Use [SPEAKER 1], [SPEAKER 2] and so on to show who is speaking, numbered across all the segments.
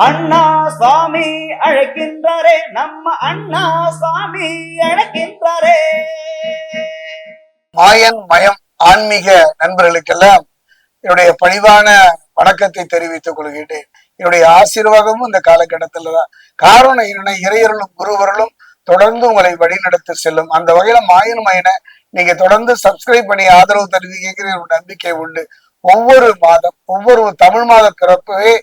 [SPEAKER 1] அண்ணா சுவாமி அழைக்கின்றாரே நம்ம அண்ணா சுவாமி அழைக்கின்றாரே.
[SPEAKER 2] மாயன் மயம் ஆன்மீக நண்பர்களுக்கெல்லாம் என்னுடைய பணிவான வணக்கத்தை தெரிவித்துக் கொள்கிறேன் என்னுடைய ஆசீர்வாதமும் இந்த காலகட்டத்துல தான். காரணம் என்னென்ன இறையர்களும் குருவர்களும் தொடர்ந்து உங்களை வழிநடத்தி செல்லும். அந்த வகையில மாயன் மயனை நீங்க தொடர்ந்து சப்ஸ்கிரைப் பண்ணி ஆதரவு தெரிவிக்கிற ஒரு நம்பிக்கை உண்டு. ஒவ்வொரு மாதம் ஒவ்வொரு தமிழ் மாத பிறப்பவே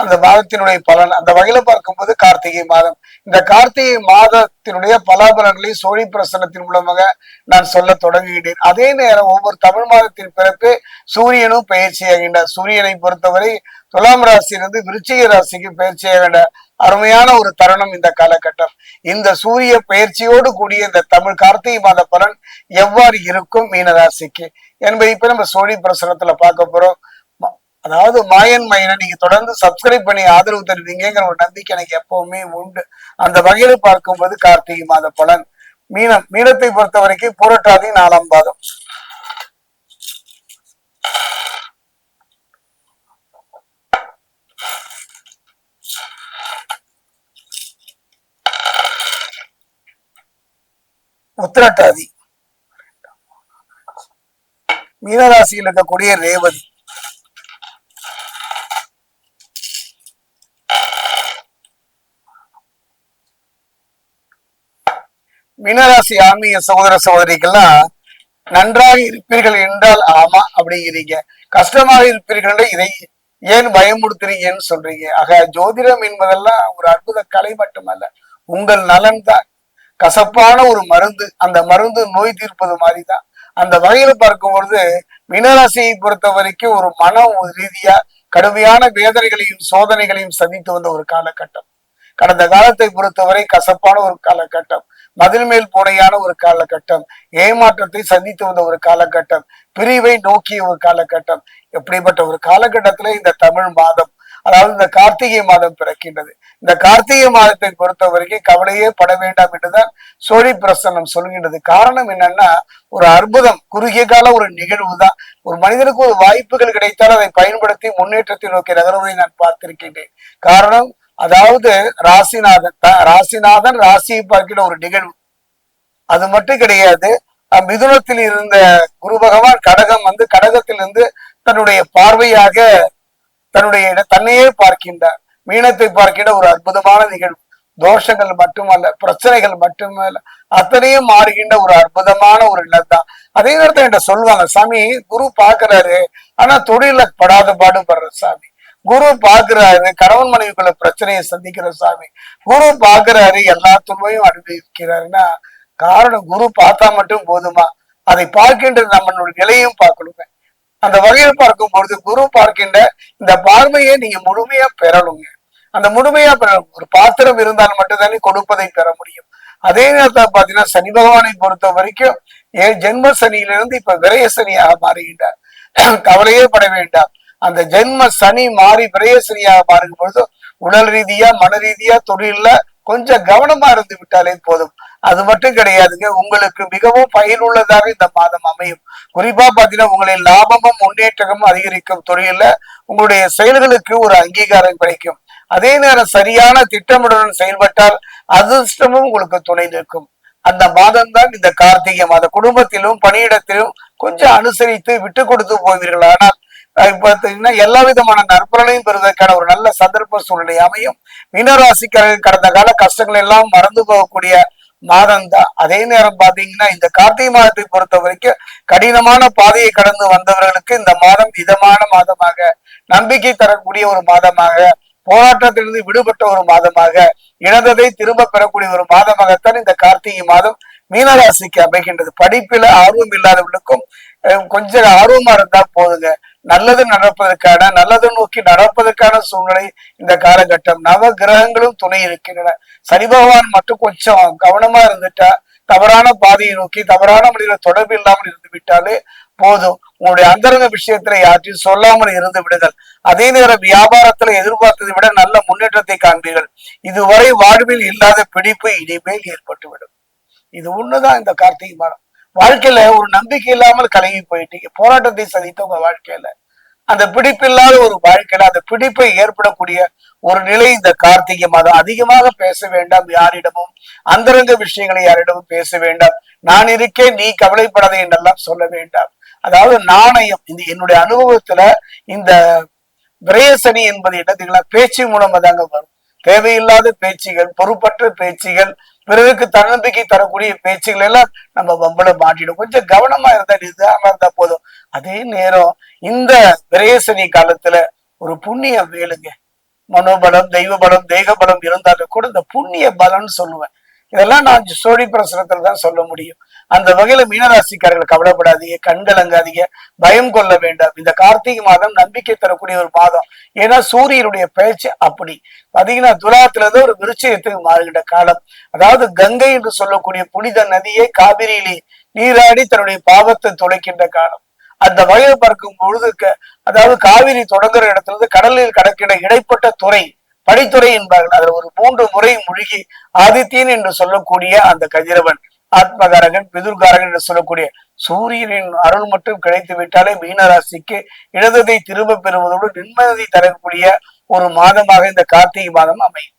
[SPEAKER 2] அந்த மாதத்தினுடைய பலன் அந்த வகையில பார்க்கும்போது கார்த்திகை மாதம். இந்த கார்த்திகை மாதத்தினுடைய பலாபலன்களை சோழி பிரசனத்தின் மூலமாக நான் சொல்ல தொடங்குகிறேன் அதே நேரம் ஒவ்வொரு தமிழ் மாதத்தின் பிறப்பு சூரியனும் பயிற்சியாகின்றார் சூரியனை பொறுத்தவரை துலாம் ராசியிலிருந்து விருச்சிக ராசிக்கு பயிற்சியாகின்ற அருமையான ஒரு தருணம் இந்த காலகட்டம். இந்த சூரிய பயிற்சியோடு கூடிய இந்த தமிழ் கார்த்திகை மாத பலன் எவ்வாறு இருக்கும் மீனராசிக்கு என்பதை இப்ப நம்ம சோழி பிரசனத்துல பார்க்க போறோம். அதாவது மாயன் மயனை நீங்க தொடர்ந்து சப்ஸ்கிரைப் பண்ணி ஆதரவு தருவீங்கிற ஒரு நம்பிக்கை எனக்கு எப்பவுமே உண்டு. அந்த வகையில பார்க்கும்போது கார்த்திகை மாத பலன். மீனம் மீனத்தை பொறுத்த வரைக்கும் புரட்டாதி நாலாம் பாதம். உத்திரட்டாதி. மீனராசியில் இருக்கக்கூடிய ரேவதி. மீனராசி ஆன்மீக சகோதர சகோதரிகள்லாம் நன்றாக இருப்பீர்கள் என்றால் ஆமா அப்படிங்கிறீங்க. கஷ்டமாக இருப்பீர்கள் இதை ஏன் பயமுடுத்துறீங்கன்னு சொல்றீங்க. ஆக ஜோதிடம் என்பதெல்லாம் ஒரு அற்புத கலை மட்டுமல்ல. உங்கள் நலன் தான். கசப்பான ஒரு மருந்து அந்த மருந்து நோய் தீர்ப்பது மாதிரி தான் அந்த வகையில பார்க்கும் பொழுது மீனராசியை பொறுத்த வரைக்கும் ஒரு மன ரீதியா கடுமையான வேதனைகளையும் சோதனைகளையும் சந்தித்து வந்த ஒரு காலகட்டம். கடந்த காலத்தை பொறுத்தவரை கசப்பான ஒரு காலகட்டம் மதில் மேல் பூனையான ஒரு காலகட்டம் ஏமாற்றத்தை சந்தித்து வந்த ஒரு காலகட்டம் பிரிவை நோக்கிய ஒரு காலகட்டம். எப்படிப்பட்ட ஒரு காலகட்டத்துல இந்த தமிழ் மாதம் அதாவது இந்த கார்த்திகை மாதம் பிறக்கின்றது. இந்த கார்த்திகை மாதத்தை பொறுத்த வரைக்கும் கவலையே பட வேண்டாம் என்றுதான் சோழி பிரசன்னம் சொல்கின்றது. காரணம் என்னன்னா ஒரு அற்புதம் குறுகிய கால ஒரு நிகழ்வு தான் ஒரு மனிதனுக்கு ஒரு வாய்ப்புகள் கிடைத்தால் அதை பயன்படுத்தி முன்னேற்றத்தை நோக்கி நகர்வதை நான் பார்த்திருக்கின்றேன். காரணம் அதாவது ராசிநாதன் ராசிநாதன் ராசியை பார்க்கிற ஒரு நிகழ்வு. அது மட்டும் கிடையாது மிதுனத்தில் இருந்த குரு பகவான் கடகம் வந்து கடகத்திலிருந்து தன்னுடைய பார்வையாக தன்னுடைய தன்னையே பார்க்கின்றார். மீனத்தை பார்க்கின்ற ஒரு அற்புதமான நிகழ்வு. தோஷங்கள் மட்டுமல்ல பிரச்சனைகள் மட்டுமல்ல அத்தனையும் மாறுகின்ற ஒரு அற்புதமான ஒரு இடம் தான் அதே நேரத்தில் என்கிட்ட சொல்லுவாங்க சாமி குரு பாக்குறாரு ஆனா தொழில படாத பாடுபடுற சாமி. குரு பாக்குறாரு கணவன் மனைவிக்குள்ள பிரச்சனையை சந்திக்கிற சாமி. குரு பாக்குறாரு எல்லா துன்பையும் அனுபவிக்கிறாருன்னா காரணம் குரு பார்த்தா மட்டும் போதுமா? அதை பார்க்கின்ற நம்மளுடைய நிலையும் பார்க்கணுங்க அந்த வகையில் பார்க்கும் பொழுது குரு பார்க்கின்ற இந்த பார்வையை நீங்க முழுமையா பெறணுங்க. அந்த முழுமையா பெற ஒரு பாத்திரம் இருந்தால் மட்டும்தானே கொடுப்பதை பெற முடியும். அதே நேரத்தில் பாத்தீங்கன்னா சனி பகவானை பொறுத்த வரைக்கும் ஏன் ஜென்ம சனியிலிருந்து இப்ப விரய சனியாக மாறுகின்றார். கவலையே பட வேண்டாம். அந்த ஜென்ம சனி மாறி பிரேயசனியாக மாறும் பொழுது உடல் ரீதியா மன ரீதியா தொழில்ல கொஞ்சம் கவனமா இருந்து விட்டாலே போதும். அது மட்டும் கிடையாதுங்க. உங்களுக்கு மிகவும் பயனுள்ளதாக இந்த மாதம் அமையும். குறிப்பா பாத்தீங்கன்னா உங்களின் லாபமும் முன்னேற்றமும் அதிகரிக்கும் தொழில உங்களுடைய செயல்களுக்கு ஒரு அங்கீகாரம் கிடைக்கும். அதே நேரம் சரியான திட்டமிடலுடன் செயல்பட்டால் அதிர்ஷ்டமும் உங்களுக்கு துணை நிற்கும். அந்த மாதம் தான் இந்த கார்த்திகை மாதம். குடும்பத்திலும் பணியிடத்திலும் கொஞ்சம் அனுசரித்து விட்டு கொடுத்து போவீர்கள். ஆனால் பார்த்தீங்கன்னா எல்லா விதமான நற்பலனையும் பெறுவதற்கான ஒரு நல்ல சந்தர்ப்ப சூழ்நிலை அமையும். மீனராசிக்காரர்கள் கடந்த கால கஷ்டங்கள் எல்லாம் மறந்து போகக்கூடிய மாதம் தான் அதே நேரம் பாத்தீங்கன்னா இந்த கார்த்திகை மாதத்தை பொறுத்த வரைக்கும் கடினமான பாதையை கடந்து வந்தவர்களுக்கு இந்த மாதம் இதமான மாதமாக நம்பிக்கை தரக்கூடிய ஒரு மாதமாக போராட்டத்திலிருந்து விடுபட்ட ஒரு மாதமாக இழந்ததை திரும்ப பெறக்கூடிய ஒரு மாதமாகத்தான் இந்த கார்த்திகை மாதம் மீனராசிக்கு அமைகின்றது. படிப்பில ஆர்வம் இல்லாதவர்களுக்கும் கொஞ்சம் ஆர்வமா இருந்தா போதுங்க. நல்லது நடப்பதற்கான நல்லது நோக்கி நடப்பதற்கான சூழ்நிலை இந்த காலகட்டம். நவ கிரகங்களும் துணை இருக்கின்றன. சனி பகவான் மட்டும் கொஞ்சம் கவனமா இருந்துட்டா தவறான பாதையை நோக்கி தவறான மனிதர் தொடர்பு இல்லாமல் இருந்து விட்டாலே போதும். உங்களுடைய அந்தரங்க விஷயத்துல யாற்றையும் சொல்லாமல் இருந்து விடுங்கள் அதே நேரம் வியாபாரத்துல எதிர்பார்த்ததை விட நல்ல முன்னேற்றத்தை காண்பீர்கள். இதுவரை வாழ்வில் இல்லாத பிடிப்பு இனிமேல் ஏற்பட்டுவிடும். இது ஒண்ணுதான் இந்த கார்த்திகை மாதம். வாழ்க்கையில ஒரு நம்பிக்கை இல்லாமல் கலங்கி போயிட்டீங்க போராட்டத்தை சந்தித்த உங்க வாழ்க்கையில அந்த பிடிப்பில்லாத ஒரு வாழ்க்கையில அந்த பிடிப்பை ஏற்படக்கூடிய ஒரு நிலை இந்த கார்த்திகை மாதம். அதிகமாக பேச வேண்டாம் யாரிடமும் அந்தரங்க விஷயங்களை யாரிடமும் பேச வேண்டாம். நான் இருக்கேன் நீ கவலைப்படாதே என்றெல்லாம் சொல்ல வேண்டாம். அதாவது நாணயம் இந்த என்னுடைய அனுபவத்துல இந்த விரயசனி என்பது என்னதுங்களா பேச்சு மூலமா தாங்க வரும். தேவையில்லாத பேச்சுகள் பொறுப்பற்ற பேச்சுகள் பிறருக்கு தன்னம்பிக்கை தரக்கூடிய பேச்சுகள் எல்லாம் நம்ம வம்பள மாட்டிடும். கொஞ்சம் கவனமா இருந்தா நிதானமா இருந்தா போதும். அதே நேரம் இந்த விரயசனி காலத்துல ஒரு புண்ணியம் வேலுங்க மனோபலம் தெய்வ பலம் தேக பலம் இருந்தாலும் கூட இந்த புண்ணிய பலம்னு சொல்லுவேன். இதெல்லாம் நான் சோழி பிரசனத்துல தான் சொல்ல முடியும். அந்த வகையில மீனராசிக்காரர்கள் கவலைப்படாதீங்க கண்கலங்காதீங்க பயம் கொள்ள வேண்டாம். இந்த கார்த்திகை மாதம் நம்பிக்கை தரக்கூடிய ஒரு மாதம். ஏன்னா சூரியனுடைய பேச்சு அப்படி. பாத்தீங்கன்னா துலாத்துல இருந்து ஒரு விருச்சயத்துக்கு மாறுகின்ற காலம். அதாவது கங்கை என்று சொல்லக்கூடிய புனித நதியை காவிரியிலே நீராடி தன்னுடைய பாவத்தை துளைக்கின்ற காலம். அந்த வகையை பார்க்கும் பொழுது அதாவது காவிரி தொடங்குற இடத்துல இருந்து கடலில் கடக்கிற இடைப்பட்ட துறை படித்துறை என்பார்கள். அதில் ஒரு மூன்று முறை முழுகி ஆதித்யன் என்று சொல்லக்கூடிய அந்த கதிரவன் ஆத்மகாரகன் பிதுர்காரகன் என்று சொல்லக்கூடிய சூரியனின் அருள் மட்டும் கிடைத்து விட்டாலே மீனராசிக்கு இடதை திரும்ப பெறுவதோடு நிம்மதி தரக்கூடிய ஒரு மாதமாக இந்த கார்த்திகை மாதம் அமையும்.